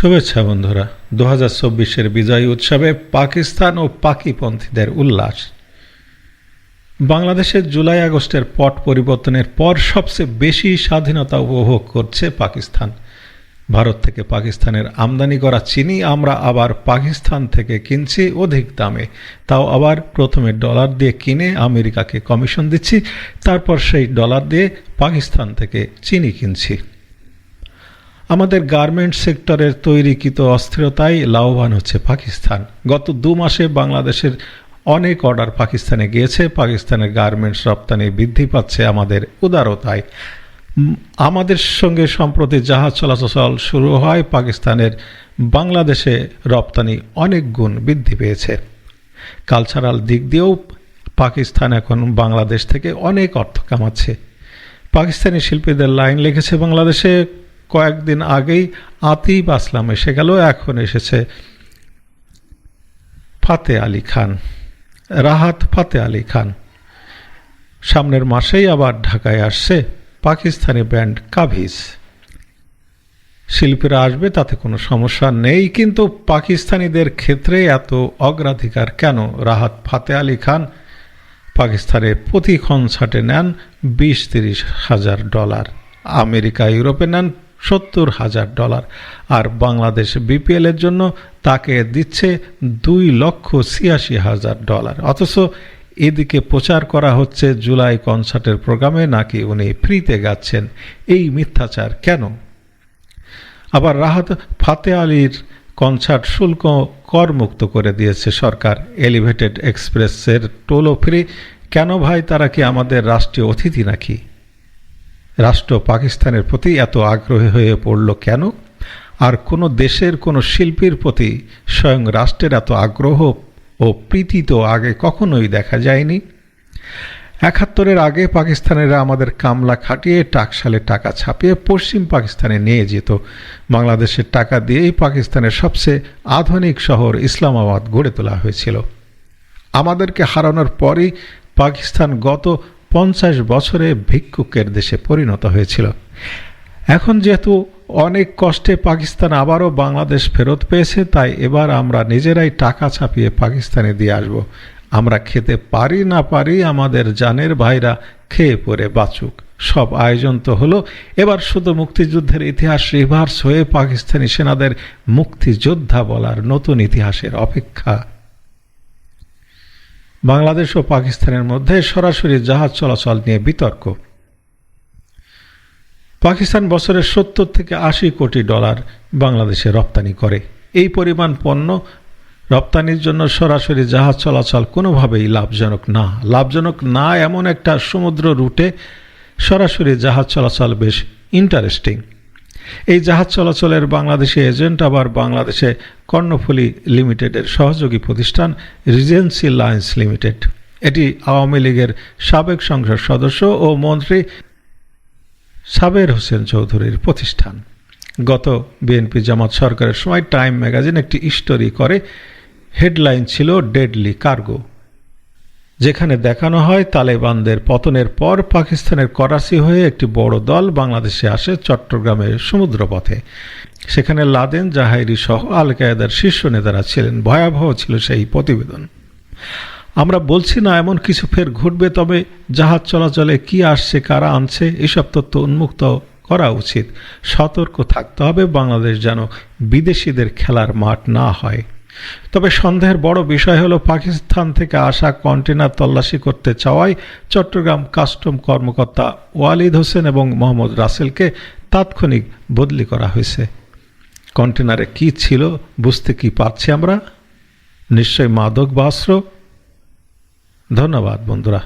শুভেচ্ছা বন্ধুরা। দু হাজার চব্বিশের বিজয় উৎসবে পাকিস্তান ও পাকিপন্থীদের উল্লাস। বাংলাদেশের জুলাই আগস্টের পট পরিবর্তনের পর সবচেয়ে বেশি স্বাধীনতা উপভোগ করছে পাকিস্তান। ভারত থেকে পাকিস্তানের আমদানি করা চিনি আমরা আবার পাকিস্তান থেকে কিনছি অধিক দামে। তাও আবার প্রথমে ডলার দিয়ে কিনে আমেরিকাকে কমিশন দিচ্ছি, তারপর সেই ডলার দিয়ে পাকিস্তান থেকে চিনি কিনছি। আমাদের গার্মেন্ট সেক্টরের তৈরিকৃত অস্থিরতায় লাভবান হচ্ছে পাকিস্তান। গত দু মাসে বাংলাদেশের অনেক অর্ডার পাকিস্তানে গিয়েছে, পাকিস্তানের গার্মেন্টস রপ্তানি বৃদ্ধি পাচ্ছে আমাদের উদারতায়। আমাদের সঙ্গে সম্প্রতি জাহাজ চলাচল শুরু হয়, পাকিস্তানের বাংলাদেশে রপ্তানি অনেক গুণ বৃদ্ধি পেয়েছে। কালচারাল দিক দিয়েও পাকিস্তান এখন বাংলাদেশ থেকে অনেক অর্থ কামাচ্ছে। পাকিস্তানি শিল্পীদের লাইন লেগেছে বাংলাদেশে কয়েকদিন আগেই আতিফ আসলাম, এসে গেল, এখন এসেছে ফাতে আলী খান, রাহাত ফাতে আলী খান। সামনের মাসেই আবার ঢাকায় আসছে পাকিস্তানি ব্যান্ড কাভিজ। শিল্পীরা আসবে, তাতে কোনো সমস্যা নেই, কিন্তু পাকিস্তানিদের ক্ষেত্রে এত অগ্রাধিকার কেন? রাহাত ফাতে আলী খান পাকিস্তানে প্রতি কনসার্টে নেন বিশ তিরিশ হাজার ডলার আমেরিকা, ইউরোপে নেন সত্তর হাজার ডলার। আর বাংলাদেশ বিপিএল এর জন্য তাকে দিচ্ছে দুই লক্ষ ছিয়াশি হাজার ডলার। অথচ এদিকে প্রচার করা হচ্ছে জুলাই কনসার্টের প্রোগ্রামে নাকি উনি ফ্রিতে গাচ্ছেন। এই মিথ্যাচার কেন? আবার রাহাত ফাতে আলীর কনসার্ট শুল্ক করমুক্ত করে দিয়েছে সরকার। এলিভেটেড এক্সপ্রেসের টোলও ফ্রি। কেন ভাই, তারা কি আমাদের রাষ্ট্রীয় অতিথি নাকি? রাষ্ট্র পাকিস্তানের প্রতি এত আগ্রহী হয়ে পড়ল কেন? আর কোনো দেশের কোনো শিল্পীর প্রতি স্বয়ং রাষ্ট্রের এত আগ্রহ ও প্রীতি তো আগে কখনোই দেখা যায়নি। একাত্তরের আগে পাকিস্তানেরা আমাদের কামলা খাটিয়ে টাকশালে টাকা ছাপিয়ে পশ্চিম পাকিস্তানে নিয়ে যেত। বাংলাদেশের টাকা দিয়েই পাকিস্তানের সবচেয়ে আধুনিক শহর ইসলামাবাদ গড়ে তোলা হয়েছিল। আমাদেরকে হারানোর পরই পাকিস্তান গত পঞ্চাশ বছরে ভিক্ষুকের দেশে পরিণত হয়েছিল। এখন যেহেতু অনেক কষ্টে পাকিস্তান আবারও বাংলাদেশ ফেরত পেয়েছে, তাই এবার আমরা নিজেরাই টাকা ছাপিয়ে পাকিস্তানে দিয়ে আসব। আমরা খেতে পারি না পারি, আমাদের জানের ভাইরা খেয়ে পড়ে বাঁচুক। সব আয়োজন তো হলো। এবার শুধু মুক্তিযুদ্ধের ইতিহাস রিভার্স হয়ে পাকিস্তানি সেনাদের মুক্তিযোদ্ধা বলার নতুন ইতিহাসের অপেক্ষা। বাংলাদেশ ও পাকিস্তানের মধ্যে সরাসরি জাহাজ চলাচল নিয়ে বিতর্ক। পাকিস্তান বছরে সত্তর থেকে আশি কোটি ডলার বাংলাদেশে রপ্তানি করে। এই পরিমাণ পণ্য রপ্তানির জন্য সরাসরি জাহাজ চলাচল কোনোভাবেই লাভজনক না। লাভজনক না এমন একটা সমুদ্র রুটে সরাসরি জাহাজ চলাচল বেশ ইন্টারেস্টিং এই জাহাজ চলাচলের বাংলাদেশি এজেন্ট আবার বাংলাদেশে কর্ণফুলী লিমিটেডের সহযোগী প্রতিষ্ঠান রিজেন্সি লাইন্স লিমিটেড। এটি আওয়ামী লীগের সাবেক সংসদ সদস্য ও মন্ত্রী সাবের হোসেন চৌধুরীর প্রতিষ্ঠান। গত বিএনপি জামাত সরকারের সময় টাইম ম্যাগাজিন একটি স্টোরি করে, হেডলাইন ছিল ডেডলি কার্গো। যেখানে দেখানো হয় তালেবানদের পতনের পর পাকিস্তানের করাচি হয়ে একটি বড় দল বাংলাদেশে আসে চট্টগ্রামের সমুদ্রপথে। সেখানে লাদেন জাহাইরি সহ আল কায়েদার শীর্ষ নেতারা ছিলেন। ভয়াবহ ছিল সেই প্রতিবেদন। আমরা বলছি না এমন কিছু ফের ঘটবে, তবে জাহাজ চলাচলে কি আসছে, কারা আনছে, এসব তথ্য উন্মুক্ত করা উচিত। সতর্ক থাকতে হবে, বাংলাদেশ যেন বিদেশিদের খেলার মাঠ না হয়। তবে সন্দেহের বড় বিষয় হলো পাকিস্তান থেকে আসা কন্টেনার তল্লাশি করতে চাওয়ায় চট্টগ্রাম কাস্টম কর্মকর্তা ওয়ালিদ হোসেন এবং মোহাম্মদ রাসেলকে তাৎক্ষণিক বদলি করা হয়েছে। কন্টেনারে কি ছিল বুঝতে কি পারছি আমরা? নিশ্চয়ই মাদক বা অস্ত্র? ধন্যবাদ বন্ধুরা।